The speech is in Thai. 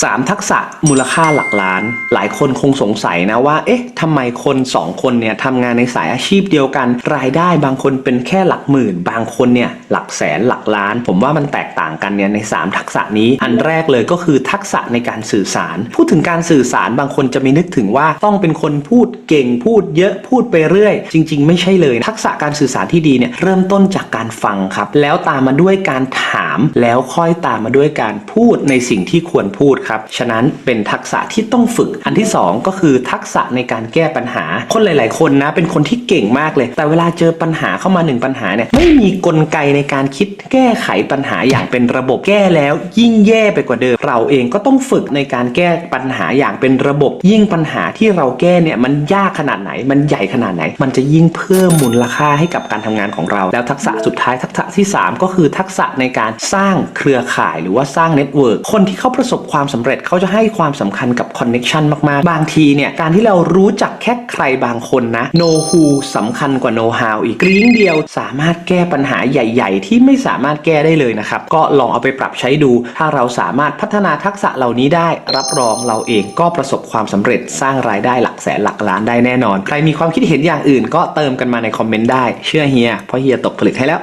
3 ทักษะมูลค่าหลักล้าน หลายคนคงสงสัยนะว่า เอ๊ะทำไมคน 2 คนเนี่ยทำงานในสายอาชีพเดียวกัน รายได้บางคนเป็นแค่หลักหมื่น บางคนเนี่ยหลักแสนหลักล้าน ผมว่ามันแตกต่างกันเนี่ยใน 3 ทักษะนี้ อันแรกเลยก็คือทักษะในการสื่อสาร พูดถึงการสื่อสารบางคนจะมีนึกถึงว่าต้องเป็นคนพูดเก่งพูดเยอะพูดไปเรื่อย จริง ๆ ไม่ใช่เลย ทักษะการสื่อสารที่ดีเนี่ยเริ่มต้นจากการฟังครับ แล้วตามมาด้วยการถาม แล้วค่อยตามมาด้วยการพูดในสิ่งที่ควรพูดครับ ฉะนั้นเป็นทักษะที่ต้องฝึก อันที่สองก็คือทักษะในการแก้ปัญหา คนหลาย ๆ คนนะเป็นคนที่เก่งมากเลย แต่เวลาเจอปัญหาเข้ามาหนึ่งปัญหาเนี่ยไม่มีกลไกในการคิดแก้ไขปัญหาอย่างเป็นระบบแก้แล้วยิ่งแย่ไปกว่าเดิม เราเองก็ต้องฝึกในการแก้ปัญหาอย่างเป็นระบบ ยิ่งปัญหาที่เราแก้เนี่ยมันยากขนาดไหน มันใหญ่ขนาดไหน มันจะยิ่งเพิ่มมูลค่าให้กับการทำงานของเรา แล้วทักษะสุดท้ายทักษะที่ 3 ก็คือทักษะในการสร้างเครือข่ายหรือว่าสร้างเน็ตเวิร์กคนที่เขาประสบความสำเร็จเขาจะให้ความสำคัญกับคอนเน็ชันมากๆ บางทีเนี่ยการที่เรารู้จักแค่ใครบางคนนะ know who สำคัญกว่า know how อีกกริ้งเดียวสามารถแก้ปัญหาใหญ่ ๆ ที่ไม่สามารถแก้ได้เลยนะครับ ก็ลองเอาไปปรับใช้ดู ถ้าเราสามารถพัฒนาทักษะเหล่านี้ได้ รับรองเราเองก็ประสบความสำเร็จสร้างรายได้หลักแสนหลักล้านได้แน่นอน ใครมีความคิดเห็นอย่างอื่นก็เติมกันมาในคอมเมนต์ได้เชื่อเฮียเพราะเฮียตกผลึกให้แล้ว